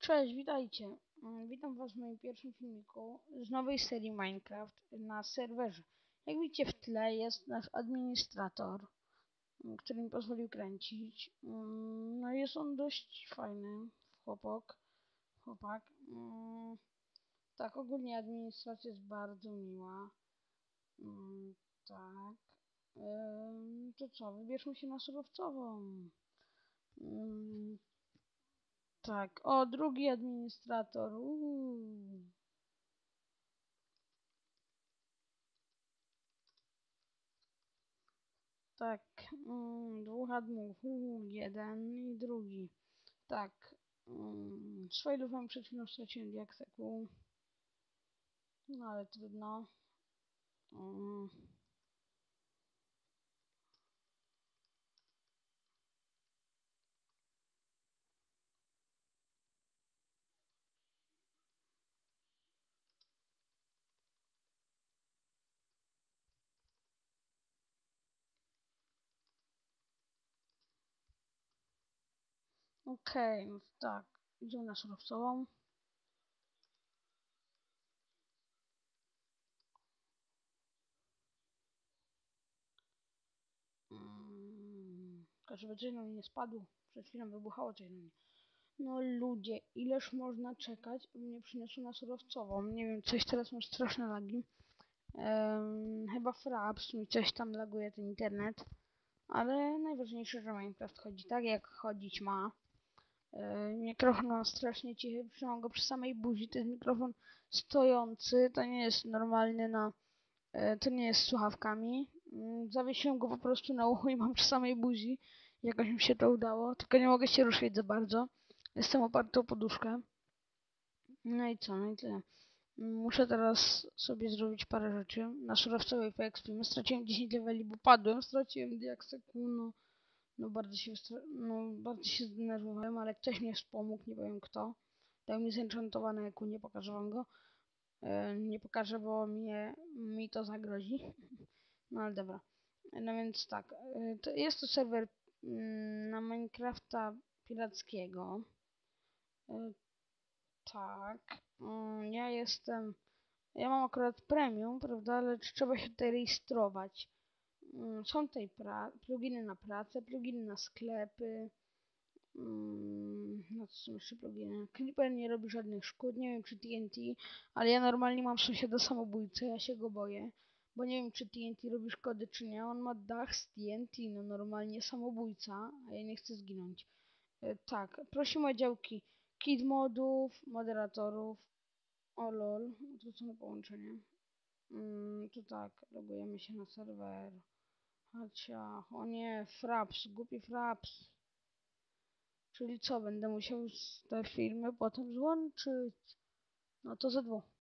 Cześć, witajcie. Mm, Witam was w moim pierwszym filmiku z nowej serii Minecraft na serwerze. Jak widzicie w tle jest nasz administrator, mm, który mi pozwolił kręcić. Mm, No jest on dość fajny, chłopak. chłopak. Tak, ogólnie administracja jest bardzo miła. Tak. To co, wybierzmy się na surowcową. Tak, o, drugi administrator. Uuu. Tak, mm, dwóch admów. Uuu, jeden i drugi. Tak, mm, failowem przed chwilą straciłem diakseku. No ale trudno. Mm. Okej, no to tak. Idziemy na surowcową. Mm, Tylko żeby nie spadło. Przed chwilą wybuchało mnie. No ludzie, ileż można czekać, mnie przyniosło na surowcową? Nie wiem, coś teraz mam straszne lagi. Em, chyba Fraps mi coś tam laguje ten internet. Ale najważniejsze, że Minecraft chodzi tak, jak chodzić ma. E, mikrofon mam strasznie cichy, trzymam go przy samej buzi. To jest mikrofon stojący, to nie jest normalny na... E, to nie jest słuchawkami. Mm, Zawiesiłem go po prostu na uchu i mam przy samej buzi. Jakoś mi się to udało, tylko nie mogę się ruszyć za bardzo. Jestem oparty o poduszkę. No i co, no i tyle. Muszę teraz sobie zrobić parę rzeczy. Na surowcowej poekspimy straciłem 10 leveli, bo padłem, straciłem diakseku, no. No bardzo się, no, bardzo się zdenerwowałem, ale ktoś mnie wspomógł, nie powiem kto. Dał mi zenchantowane eku, nie pokażę wam go. E, nie pokażę, bo mnie, mi to zagrozi. No ale dobra. No więc tak, e, to jest to serwer mm, na Minecrafta pirackiego. E, tak. Ja jestem. Ja mam akurat premium, prawda? Ale trzeba się tutaj rejestrować. Mm, Są tutaj pluginy na pracę, pluginy na sklepy. Mm, No co są jeszcze pluginy? Creeper nie robi żadnych szkód, nie wiem czy TNT, ale ja normalnie mam sąsiada samobójcę, ja się go boję. Bo nie wiem czy TNT robi szkody czy nie, on ma dach z TNT, no normalnie samobójca, a ja nie chcę zginąć. E, tak, prosimy o działki kit modów, moderatorów. O lol, odwrócone połączenie. Mm, to tak, logujemy się na serwer. Hacia, o nie, fraps, głupi fraps. Czyli co, będę musiał te filmy potem złączyć? No to ze dwóch.